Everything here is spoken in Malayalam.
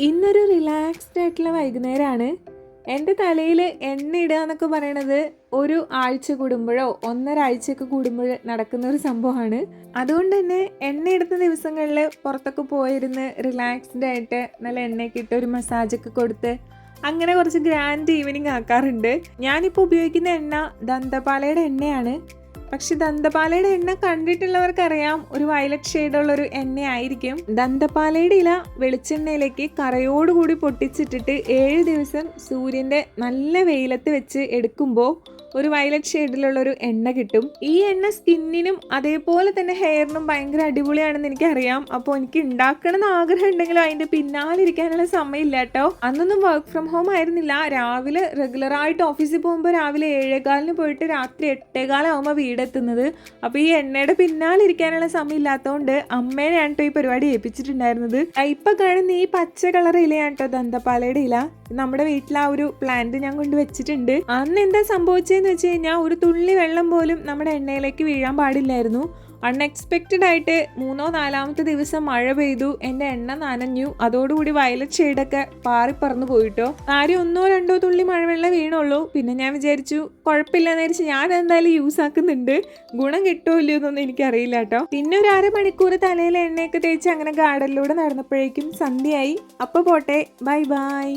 ഇന്നൊരു റിലാക്സ്ഡ് ആയിട്ടുള്ള വൈകുന്നേരമാണ് എന്റെ തലയിൽ എണ്ണ ഇടുക എന്നൊക്കെ പറയണത് ഒരു ആഴ്ച കൂടുമ്പോഴോ ഒന്നര കൂടുമ്പോഴോ നടക്കുന്ന ഒരു സംഭവമാണ്. അതുകൊണ്ട് തന്നെ എണ്ണ എടുത്ത ദിവസങ്ങളിൽ പുറത്തൊക്കെ പോയിരുന്ന് റിലാക്സ്ഡ് ആയിട്ട് നല്ല എണ്ണയൊക്കെ ഇട്ട് ഒരു മസാജൊക്കെ കൊടുത്ത് അങ്ങനെ കുറച്ച് ഗ്രാൻഡ് ഈവനിങ് ആക്കാറുണ്ട്. ഞാനിപ്പോൾ ഉപയോഗിക്കുന്ന എണ്ണ ദന്തപാലയുടെ എണ്ണയാണ്. പക്ഷെ ദന്തപാലയുടെ എണ്ണ കണ്ടിട്ടുള്ളവർക്കറിയാം. ഒരു വയലറ്റ് ഷെയ്ഡുള്ള ഒരു എണ്ണയായിരിക്കും. ദന്തപാലയുടെ ഇല വെളിച്ചെണ്ണയിലേക്ക് കറയോടുകൂടി പൊട്ടിച്ചിട്ടിട്ട് ഏഴ് ദിവസം സൂര്യന്റെ നല്ല വെയിലത്ത് വെച്ച് എടുക്കുമ്പോൾ ഒരു വയലറ്റ് ഷെയ്ഡിലുള്ള ഒരു എണ്ണ കിട്ടും. ഈ എണ്ണ സ്കിന്നിനും അതേപോലെ തന്നെ ഹെയറിനും ഭയങ്കര അടിപൊളിയാണെന്ന് എനിക്കറിയാം. അപ്പോൾ എനിക്ക് ഉണ്ടാക്കണം എന്ന് ആഗ്രഹം ഉണ്ടെങ്കിലും അതിന്റെ പിന്നാലെ ഇരിക്കാനുള്ള സമയമില്ല കേട്ടോ. അന്നൊന്നും വർക്ക് ഫ്രം ഹോം ആയിരുന്നില്ല. രാവിലെ റെഗുലർ ആയിട്ട് ഓഫീസിൽ പോകുമ്പോൾ രാവിലെ ഏഴേകാലിന് പോയിട്ട് രാത്രി എട്ടേകാലാവുമ്പോൾ വീടെത്തുന്നത്. അപ്പോൾ ഈ എണ്ണയുടെ പിന്നാലെ ഇരിക്കാനുള്ള സമയം ഇല്ലാത്തതുകൊണ്ട് അമ്മേനെയാണ് ഈ പരിപാടി ഏൽപ്പിച്ചിട്ടുണ്ടായിരുന്നത്. ഇപ്പൊ കാണുന്ന ഈ പച്ച കളർ ഇലയാണ് കേട്ടോ ദന്തപാലയുടെ ഇല. നമ്മുടെ വീട്ടിൽ ആ ഒരു പ്ലാന്റ് ഞാൻ കൊണ്ട് വെച്ചിട്ടുണ്ട്. അന്ന് എന്താ സംഭവിച്ചതെന്ന് വെച്ച് കഴിഞ്ഞാൽ ഒരു തുള്ളി വെള്ളം പോലും നമ്മുടെ എണ്ണയിലേക്ക് വീഴാൻ പാടില്ലായിരുന്നു. അൺഎക്സ്പെക്റ്റഡ് ആയിട്ട് മൂന്നോ നാലാമത്തെ ദിവസം മഴ പെയ്തു. എന്റെ എണ്ണ നനഞ്ഞു. അതോടുകൂടി വയലറ്റ് ഷെയ്ഡൊക്കെ പാറിപ്പറന്നു പോയിട്ടോ. ആരും ഒന്നോ രണ്ടോ തുള്ളി മഴവെള്ളം വീണുള്ളൂ. പിന്നെ ഞാൻ വിചാരിച്ചു കുഴപ്പമില്ലെന്ന് വിചാരിച്ച് ഞാൻ എന്തായാലും യൂസ് ആക്കുന്നുണ്ട്. ഗുണം കിട്ടുമോ ഇല്ലയോ എന്നൊന്നും എനിക്കറിയില്ല കേട്ടോ. പിന്നെ ഒരു അരമണിക്കൂർ തലയിൽ എണ്ണയൊക്കെ തേച്ച് അങ്ങനെ ഗാർഡനിലൂടെ നടന്നപ്പോഴേക്കും സന്ധ്യയായി. അപ്പോൾ പോട്ടെ. Bye bye